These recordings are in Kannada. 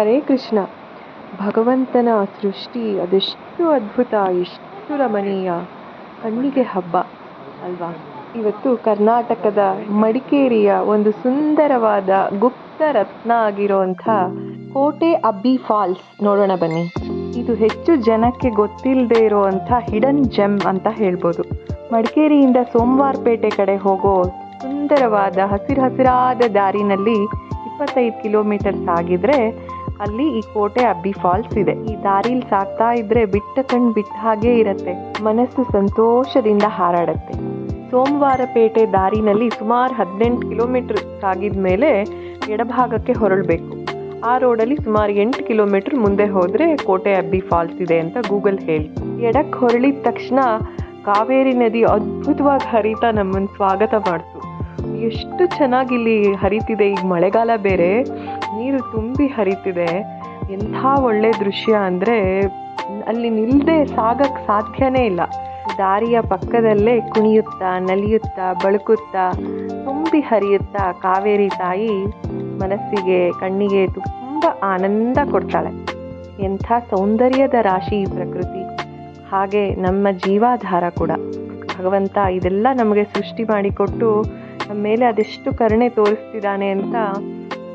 ಹರೇ ಕೃಷ್ಣ. ಭಗವಂತನ ಸೃಷ್ಟಿ ಅದೆಷ್ಟು ಅದ್ಭುತ, ಎಷ್ಟು ರಮಣೀಯ. ಕಣ್ಣಿಗೆ ಹಬ್ಬ, ಅಲ್ವಾ? ಇವತ್ತು ಕರ್ನಾಟಕದ ಮಡಿಕೇರಿಯ ಒಂದು ಸುಂದರವಾದ ಗುಪ್ತ ರತ್ನ ಆಗಿರುವಂಥ ಕೋಟೆ ಅಬ್ಬಿ ಫಾಲ್ಸ್ ನೋಡೋಣ ಬನ್ನಿ. ಇದು ಹೆಚ್ಚು ಜನಕ್ಕೆ ಗೊತ್ತಿಲ್ಲದೆ ಇರುವಂಥ ಹಿಡನ್ ಜೆಮ್ ಅಂತ ಹೇಳ್ಬೋದು. ಮಡಿಕೇರಿಯಿಂದ ಸೋಮವಾರಪೇಟೆ ಕಡೆ ಹೋಗೋ ಸುಂದರವಾದ ಹಸಿರು ಹಸಿರಾದ ದಾರಿನಲ್ಲಿ ಇಪ್ಪತ್ತೈದು ಕಿಲೋಮೀಟರ್ಸ್ ಸಾಗಿದ್ರೆ ಅಲ್ಲಿ ಈ ಕೋಟೆ ಅಬ್ಬಿ ಫಾಲ್ಸ್ ಇದೆ. ಈ ದಾರಿಲಿ ಸಾಗ್ತಾ ಇದ್ರೆ ಬಿಟ್ಟ ಕಣ್ ಬಿಟ್ಟ ಹಾಗೆ ಇರತ್ತೆ. ಮನಸ್ಸು ಸಂತೋಷದಿಂದ ಹಾರಾಡತ್ತೆ. ಸೋಮವಾರಪೇಟೆ ದಾರಿನಲ್ಲಿ ಸುಮಾರು ಹದಿನೆಂಟು ಕಿಲೋಮೀಟರ್ ಸಾಗಿದ ಮೇಲೆ ಎಡಭಾಗಕ್ಕೆ ಹೊರಳಬೇಕು. ಆ ರೋಡಲ್ಲಿ ಸುಮಾರು ಎಂಟು ಕಿಲೋಮೀಟರ್ ಮುಂದೆ ಹೋದರೆ ಕೋಟೆ ಅಬ್ಬಿ ಫಾಲ್ಸ್ ಇದೆ ಅಂತ ಗೂಗಲ್ ಹೇಳಿ. ಎಡಕ್ಕೆ ಹೊರಳಿದ ತಕ್ಷಣ ಕಾವೇರಿ ನದಿ ಅದ್ಭುತವಾಗಿ ಹರಿತಾ ನಮ್ಮನ್ನು ಸ್ವಾಗತ ಮಾಡಿತು. ಎಷ್ಟು ಚೆನ್ನಾಗಿ ಇಲ್ಲಿ ಹರಿತಿದೆ. ಈಗ ಮಳೆಗಾಲ ಬೇರೆ. ನೀರು ತುಂಬಿ ಹರಿತಿದೆ. ಎಂಥ ಒಳ್ಳೆ ದೃಶ್ಯ ಅಂದರೆ ಅಲ್ಲಿ ನಿಲ್ಲದೆ ಸಾಗಕ್ಕೆ ಸಾಧ್ಯನೇ ಇಲ್ಲ. ದಾರಿಯ ಪಕ್ಕದಲ್ಲೇ ಕುಣಿಯುತ್ತಾ, ನಲಿಯುತ್ತಾ, ಬಳುಕುತ್ತಾ, ತುಂಬಿ ಹರಿಯುತ್ತಾ ಕಾವೇರಿ ತಾಯಿ ಮನಸ್ಸಿಗೆ, ಕಣ್ಣಿಗೆ ತುಂಬ ಆನಂದ ಕೊಡ್ತಾಳೆ. ಎಂಥ ಸೌಂದರ್ಯದ ರಾಶಿ ಪ್ರಕೃತಿ. ಹಾಗೆ ನಮ್ಮ ಜೀವಾಧಾರ ಕೂಡ. ಭಗವಂತ ಇದೆಲ್ಲ ನಮಗೆ ಸೃಷ್ಟಿ ಮಾಡಿಕೊಟ್ಟು ನಮ್ಮ ಮೇಲೆ ಅದೆಷ್ಟು ಕರುಣೆ ತೋರಿಸ್ತಿದ್ದಾನೆ ಅಂತ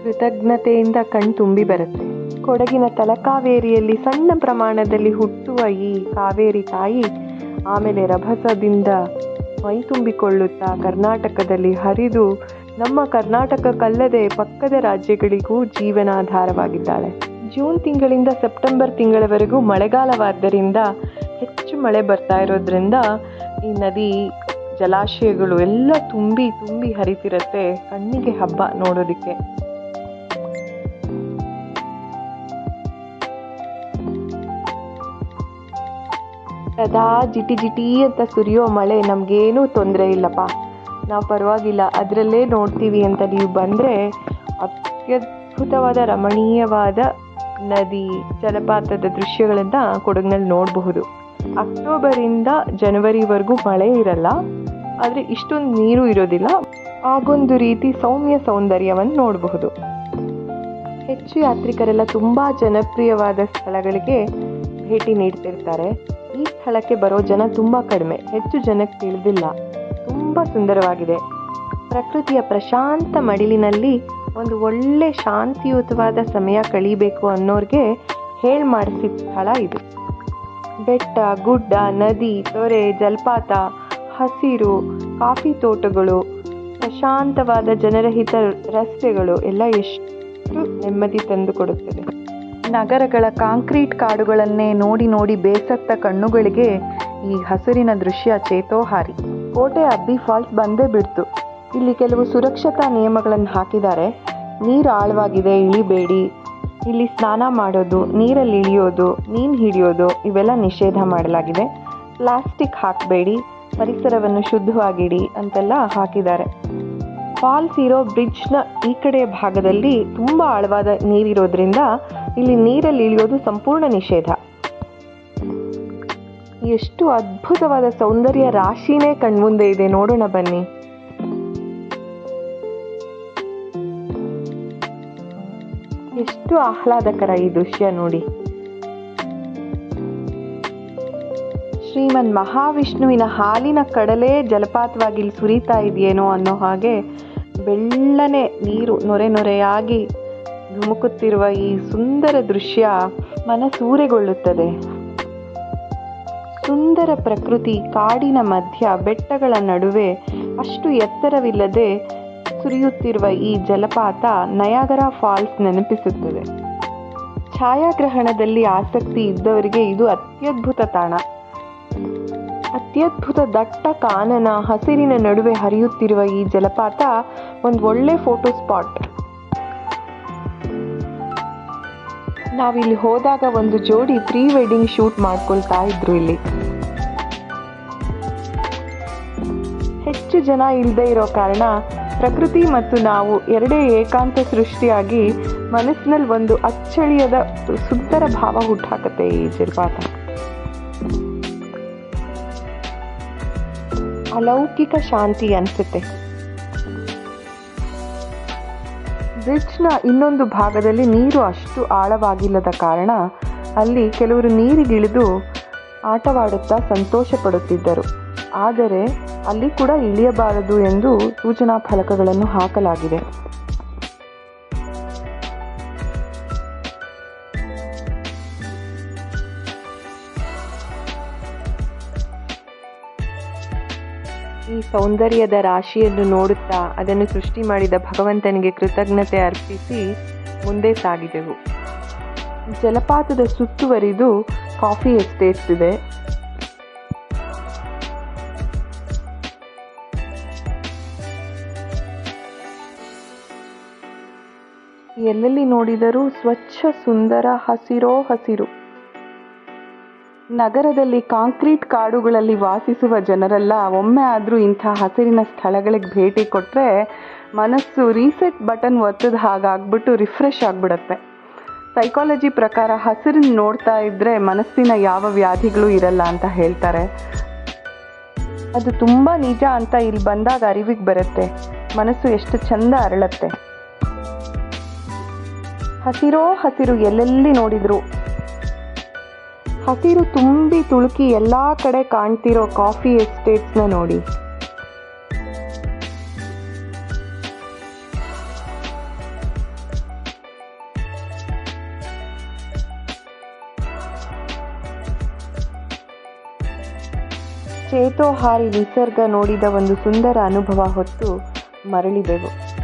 ಕೃತಜ್ಞತೆಯಿಂದ ಕಣ್ತುಂಬಿ ಬರುತ್ತೆ. ಕೊಡಗಿನ ತಲಕಾವೇರಿಯಲ್ಲಿ ಸಣ್ಣ ಪ್ರಮಾಣದಲ್ಲಿ ಹುಟ್ಟುವ ಈ ಕಾವೇರಿ ತಾಯಿ ಆಮೇಲೆ ರಭಸದಿಂದ ಮೈ ತುಂಬಿಕೊಳ್ಳುತ್ತಾ ಕರ್ನಾಟಕದಲ್ಲಿ ಹರಿದು ನಮ್ಮ ಕರ್ನಾಟಕಕ್ಕಲ್ಲದೆ ಪಕ್ಕದ ರಾಜ್ಯಗಳಿಗೂ ಜೀವನಾಧಾರವಾಗಿದ್ದಾಳೆ. ಜೂನ್ ತಿಂಗಳಿಂದ ಸೆಪ್ಟೆಂಬರ್ ತಿಂಗಳವರೆಗೂ ಮಳೆಗಾಲವಾದ್ದರಿಂದ ಹೆಚ್ಚು ಮಳೆ ಬರ್ತಾ ಇರೋದ್ರಿಂದ ಈ ನದಿ, ಜಲಾಶಯಗಳು ಎಲ್ಲ ತುಂಬಿ ತುಂಬಿ ಹರಿತಿರುತ್ತೆ ಕಣ್ಣಿಗೆ ಹಬ್ಬ ನೋಡೋದಕ್ಕೆ. ಸದಾ ಜಿಟಿ ಜಿಟಿ ಅಂತ ಸುರಿಯೋ ಮಳೆ ನಮಗೇನೂ ತೊಂದರೆ ಇಲ್ಲಪ್ಪ. ನಾವು ಪರವಾಗಿಲ್ಲ, ಅದರಲ್ಲೇ ನೋಡ್ತೀವಿ ಅಂತ ನೀವು ಬಂದರೆ ಅತ್ಯದ್ಭುತವಾದ ರಮಣೀಯವಾದ ನದಿ, ಜಲಪಾತದ ದೃಶ್ಯಗಳನ್ನು ಕೊಡಗಿನಲ್ಲಿ ನೋಡಬಹುದು. ಅಕ್ಟೋಬರಿಂದ ಜನವರಿವರೆಗೂ ಮಳೆ ಇರಲ್ಲ, ಆದರೆ ಇಷ್ಟೊಂದು ನೀರು ಇರೋದಿಲ್ಲ. ಆಗೊಂದು ರೀತಿ ಸೌಮ್ಯ ಸೌಂದರ್ಯವನ್ನು ನೋಡಬಹುದು. ಹೆಚ್ಚು ಯಾತ್ರಿಕರೆಲ್ಲ ತುಂಬ ಜನಪ್ರಿಯವಾದ ಸ್ಥಳಗಳಿಗೆ ಭೇಟಿ ನೀಡ್ತಿರ್ತಾರೆ. ಸ್ಥಳಕ್ಕೆ ಬರೋ ಜನ ತುಂಬ ಕಡಿಮೆ. ಹೆಚ್ಚು ಜನಕ್ಕೆ ತಿಳಿದಿಲ್ಲ. ತುಂಬ ಸುಂದರವಾಗಿದೆ. ಪ್ರಕೃತಿಯ ಪ್ರಶಾಂತ ಮಡಿಲಿನಲ್ಲಿ ಒಂದು ಒಳ್ಳೆ ಶಾಂತಿಯುತವಾದ ಸಮಯ ಕಳೀಬೇಕು ಅನ್ನೋರಿಗೆ ಹೇಳಿ ಮಾಡಿಸಿದ ಸ್ಥಳ ಇದು. ಬೆಟ್ಟ, ಗುಡ್ಡ, ನದಿ, ತೊರೆ, ಜಲಪಾತ, ಹಸಿರು, ಕಾಫಿ ತೋಟಗಳು, ಪ್ರಶಾಂತವಾದ ಜನರಹಿತ ರಸ್ತೆಗಳು ಎಲ್ಲ ಎಷ್ಟು ನೆಮ್ಮದಿ ತಂದುಕೊಡುತ್ತದೆ. ನಗರಗಳ ಕಾಂಕ್ರೀಟ್ ಕಾಡುಗಳನ್ನೇ ನೋಡಿ ನೋಡಿ ಬೇಸತ್ತ ಕಣ್ಣುಗಳಿಗೆ ಈ ಹಸಿರಿನ ದೃಶ್ಯ ಚೇತೋಹಾರಿ. ಕೋಟೆ ಅಬ್ಬಿ ಫಾಲ್ಸ್ ಬಂದೇ ಬಿಡ್ತು. ಇಲ್ಲಿ ಕೆಲವು ಸುರಕ್ಷತಾ ನಿಯಮಗಳನ್ನು ಹಾಕಿದ್ದಾರೆ. ನೀರು ಆಳವಾಗಿದೆ, ಇಳಿಬೇಡಿ. ಇಲ್ಲಿ ಸ್ನಾನ ಮಾಡೋದು, ನೀರಲ್ಲಿ ಇಳಿಯೋದು, ಮೀನು ಹಿಡಿಯೋದು, ಇವೆಲ್ಲ ನಿಷೇಧ ಮಾಡಲಾಗಿದೆ. ಪ್ಲಾಸ್ಟಿಕ್ ಹಾಕಬೇಡಿ, ಪರಿಸರವನ್ನು ಶುದ್ಧವಾಗಿಡಿ ಅಂತೆಲ್ಲ ಹಾಕಿದ್ದಾರೆ. ಫಾಲ್ಸ್ ಇರೋ ಬ್ರಿಡ್ಜ್ನ ಈ ಕಡೆ ಭಾಗದಲ್ಲಿ ತುಂಬ ಆಳವಾದ ನೀರಿರೋದ್ರಿಂದ ಇಲ್ಲಿ ನೀರಲ್ಲಿ ಇಳಿಯೋದು ಸಂಪೂರ್ಣ ನಿಷೇಧ. ಎಷ್ಟು ಅದ್ಭುತವಾದ ಸೌಂದರ್ಯ ರಾಶಿನೇ ಕಣ್ಮುಂದೆ ಇದೆ. ನೋಡೋಣ ಬನ್ನಿ. ಎಷ್ಟು ಆಹ್ಲಾದಕರ ಈ ದೃಶ್ಯ ನೋಡಿ. ಶ್ರೀಮನ್ ಮಹಾವಿಷ್ಣುವಿನ ಹಾಲಿನ ಕಡಲೆ ಜಲಪಾತವಾಗಿ ಇಲ್ಲಿ ಸುರಿತಾ ಇದೆಯೇನೋ ಅನ್ನೋ ಹಾಗೆ ಬೆಳ್ಳನೆ ನೀರು ನೊರೆ ನೊರೆಯಾಗಿ ಧುಮುಕುತ್ತಿರುವ ಈ ಸುಂದರ ದೃಶ್ಯ ಮನಸೂರೆಗೊಳ್ಳುತ್ತದೆ ಸುಂದರ ಪ್ರಕೃತಿ ಕಾಡಿನ ಮಧ್ಯ ಬೆಟ್ಟಗಳ ನಡುವೆ ಅಷ್ಟು ಎತ್ತರವಿಲ್ಲದೆ ಸುರಿಯುತ್ತಿರುವ ಈ ಜಲಪಾತ ನಯಾಗರ ಫಾಲ್ಸ್ ನೆನಪಿಸುತ್ತದೆ. ಛಾಯಾಗ್ರಹಣದಲ್ಲಿ ಆಸಕ್ತಿ ಇದ್ದವರಿಗೆ ಇದು ಅತ್ಯದ್ಭುತ ತಾಣ. ಅತ್ಯದ್ಭುತ ದಟ್ಟ ಕಾನನ ಹಸಿರಿನ ನಡುವೆ ಹರಿಯುತ್ತಿರುವ ಈ ಜಲಪಾತ ಒಂದು ಒಳ್ಳೆ ಫೋಟೋ ಸ್ಪಾಟ್. ನಾವಿಲ್ಲಿ ಹೋದಾಗ ಒಂದು ಜೋಡಿ ಪ್ರೀ ವೆಡ್ಡಿಂಗ್ ಶೂಟ್ ಮಾಡ್ಕೊಳ್ತಾ ಇದ್ರು ಇಲ್ಲಿ. ಹೆಚ್ಚು ಜನ ಇಲ್ಲದೆ ಇರೋ ಕಾರಣ ಪ್ರಕೃತಿ ಮತ್ತು ನಾವು ಎರಡೇ ಏಕಾಂತ ಸೃಷ್ಟಿಯಾಗಿ ಮನಸ್ಸಿನಲ್ಲಿ ಒಂದು ಅಚ್ಚಳಿಯದ ಸುಂದರ ಭಾವ ಹುಟ್ಟಾಕತ್ತೆ ಈ ಜಲಪಾತ. ಅಲೌಕಿಕ ಶಾಂತಿ ಅನಿಸುತ್ತೆ. ಬ್ರಿಡ್ಜ್ನ ಇನ್ನೊಂದು ಭಾಗದಲ್ಲಿ ನೀರು ಅಷ್ಟು ಆಳವಾಗಿಲ್ಲದ ಕಾರಣ ಅಲ್ಲಿ ಕೆಲವರು ನೀರಿಗಿಳಿದು ಆಟವಾಡುತ್ತಾ ಸಂತೋಷ ಪಡುತ್ತಿದ್ದರು. ಆದರೆ ಅಲ್ಲಿ ಕೂಡ ಇಳಿಯಬಾರದು ಎಂದು ಸೂಚನಾ ಫಲಕಗಳನ್ನು ಹಾಕಲಾಗಿದೆ. ಈ ಸೌಂದರ್ಯದ ರಾಶಿಯನ್ನು ನೋಡುತ್ತಾ ಅದನ್ನು ಸೃಷ್ಟಿ ಮಾಡಿದ ಭಗವಂತನಿಗೆ ಕೃತಜ್ಞತೆ ಅರ್ಪಿಸಿ ಮುಂದೆ ಸಾಗಿದೆವು. ಜಲಪಾತದ ಸುತ್ತುವರಿದು ಕಾಫಿ ಎಸ್ಟೇಟ್ಸ್ ಇದೆ. ಎಲ್ಲೆಲ್ಲಿ ನೋಡಿದರೂ ಸ್ವಚ್ಛ ಸುಂದರ ಹಸಿರೋ ಹಸಿರು. ನಗರದಲ್ಲಿ ಕಾಂಕ್ರೀಟ್ ಕಾಡುಗಳಲ್ಲಿ ವಾಸಿಸುವ ಜನರೆಲ್ಲ ಒಮ್ಮೆ ಆದರೂ ಇಂಥ ಹಸಿರಿನ ಸ್ಥಳಗಳಿಗೆ ಭೇಟಿ ಕೊಟ್ಟರೆ ಮನಸ್ಸು ರೀಸೆಟ್ ಬಟನ್ ಒತ್ತದ ಹಾಗಾಗ್ಬಿಟ್ಟು ರಿಫ್ರೆಶ್ ಆಗಿಬಿಡುತ್ತೆ. ಸೈಕಾಲಜಿ ಪ್ರಕಾರ ಹಸಿರನ್ನ ನೋಡ್ತಾ ಇದ್ದರೆ ಮನಸ್ಸಿನ ಯಾವ ವ್ಯಾಧಿಗಳು ಇರಲ್ಲ ಅಂತ ಹೇಳ್ತಾರೆ. ಅದು ತುಂಬ ನಿಜ ಅಂತ ಇಲ್ಲಿ ಬಂದಾಗ ಅರಿವಿಗೆ ಬರುತ್ತೆ. ಮನಸ್ಸು ಎಷ್ಟು ಚಂದ ಅರಳತ್ತೆ. ಹಸಿರೋ ಹಸಿರು ಎಲ್ಲೆಲ್ಲಿ ನೋಡಿದ್ರು ಹಸಿರು ತುಂಬಿ ತುಳುಕಿ ಎಲ್ಲ ಕಡೆ ಕಾಣ್ತಿರೋ ಕಾಫಿ ಎಸ್ಟೇಟ್ಸ್ನ ನೋಡಿ. ಚೇತೋಹಾರಿ ನಿಸರ್ಗ ನೋಡಿದ ಒಂದು ಸುಂದರ ಅನುಭವ ಹೊತ್ತು ಮರಳಿದೆವು.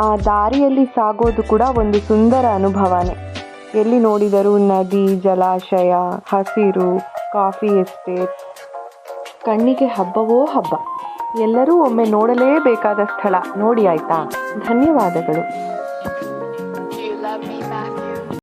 ಆ ದಾರಿಯಲ್ಲಿ ಸಾಗೋದು ಕೂಡ ಒಂದು ಸುಂದರ ಅನುಭವನೇ. ಎಲ್ಲಿ ನೋಡಿದರೂ ನದಿ, ಜಲಾಶಯ, ಹಸಿರು, ಕಾಫಿ ಎಸ್ಟೇಟ್ ಕಣ್ಣಿಗೆ ಹಬ್ಬವೋ ಹಬ್ಬ. ಎಲ್ಲರೂ ಒಮ್ಮೆ ನೋಡಲೇಬೇಕಾದ ಸ್ಥಳ. ನೋಡಿ ಆಯ್ತಾ. ಧನ್ಯವಾದಗಳು.